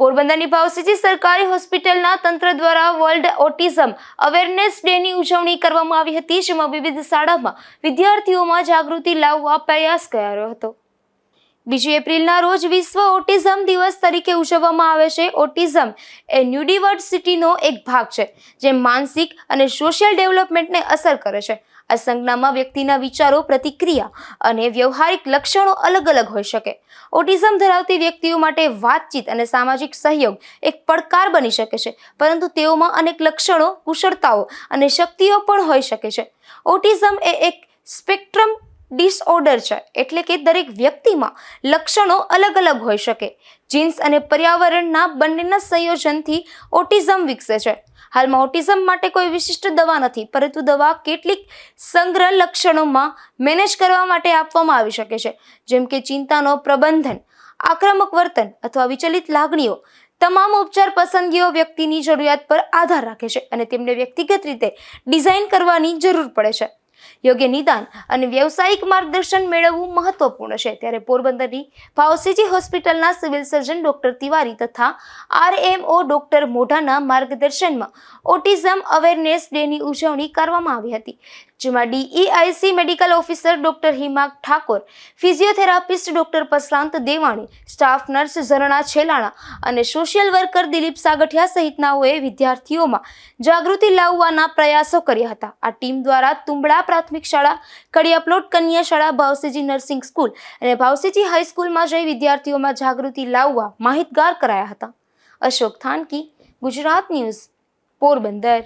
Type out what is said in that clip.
પોરબંદરની ભાવસીજી સરકારી હોસ્પિટલના તંત્ર દ્વારા વર્લ્ડ ઓટિઝમ અવેરનેસ ડેની ઉજવણી કરવામાં આવી હતી, જેમાં વિવિધ શાળામાં વિદ્યાર્થીઓમાં જાગૃતિ લાવવા પ્રયાસ કરાયો હતો. બીજી એપ્રિલના રોજ વિશ્વ ઓટિઝમ દિવસ તરીકે ઉજવવામાં આવે છે. ઓટિઝમ એ ન્યુડિવર્સિટીનો એક ભાગ છે, જે માનસિક અને સોશિયલ ડેવલપમેન્ટને અસર કરે છે. આ સંજ્ઞામાં વ્યક્તિના વિચારો, પ્રતિક્રિયા અને વ્યવહારિક લક્ષણો અલગ અલગ હોઈ શકે. ઓટિઝમ ધરાવતી વ્યક્તિઓ માટે વાતચીત અને સામાજિક સહયોગ એક પડકાર બની શકે છે, પરંતુ તેઓમાં અનેક લક્ષણો, કુશળતાઓ અને શક્તિઓ પણ હોઈ શકે છે. ઓટિઝમ એ એક સ્પેક્ટ્રમ ડિસઓર્ડર છે, એટલે કે દરેક વ્યક્તિમાં લક્ષણો અલગ અલગ હોઈ શકે. જીન્સ અને પર્યાવરણના બંનેના સંયોજનથી ઓટિઝમ વિકસે છે. હાલમાં ઓટિઝમ માટે કોઈ વિશિષ્ટ દવા નથી, પરંતુ દવા કેટલીક સંગ્રહ લક્ષણોમાં મેનેજ કરવા માટે આપવામાં આવી શકે છે. જેમ કે ચિંતાનો પ્રબંધન, આક્રમક વર્તન અથવા વિચલિત લાગણીઓ. તમામ ઉપચાર પસંદગીઓ વ્યક્તિની જરૂરિયાત પર આધાર રાખે છે અને તેમને વ્યક્તિગત રીતે ડિઝાઇન કરવાની જરૂર પડે છે. યોગ્ય નિદાન અને વ્યવસાયિક માર્ગદર્શન મેળવવું મહત્વપૂર્ણ છે. ત્યારે પોરબંદરની ભાવસીજી હોસ્પિટલના સિવિલ સર્જન ડોક્ટર તિવારી તથા આરએમઓ ડોક્ટર મોઢાના માર્ગદર્શનમાં ઓટિઝમ અવેરનેસ ડેની ઉજવણી કરવામાં આવી હતી, જેમાં DEIC medical officer doctor Himak Thakor, physiotherapist doctor Prashant Devani, staff nurse Jharna Chhelana અને સોશિયલ વર્કર દિલીપ સાગઠિયા સહિતનાઓએ વિદ્યાર્થીઓમાં જાગૃતિ લાવવાના પ્રયાસો કર્યા હતા. આ ટીમ દ્વારા તુંબડા પ્રાથમિક શાળા કડિયાપ્લોટ કન્યા શાળા, ભાવસીજી નર્સિંગ સ્કૂલ અને ભાવસીજી હાઈસ્કૂલમાં જઈ વિદ્યાર્થીઓમાં જાગૃતિ લાવવા માહિતગાર કરાયા હતા. અશોક થાનકી, ગુજરાત ન્યૂઝ, પોરબંદર.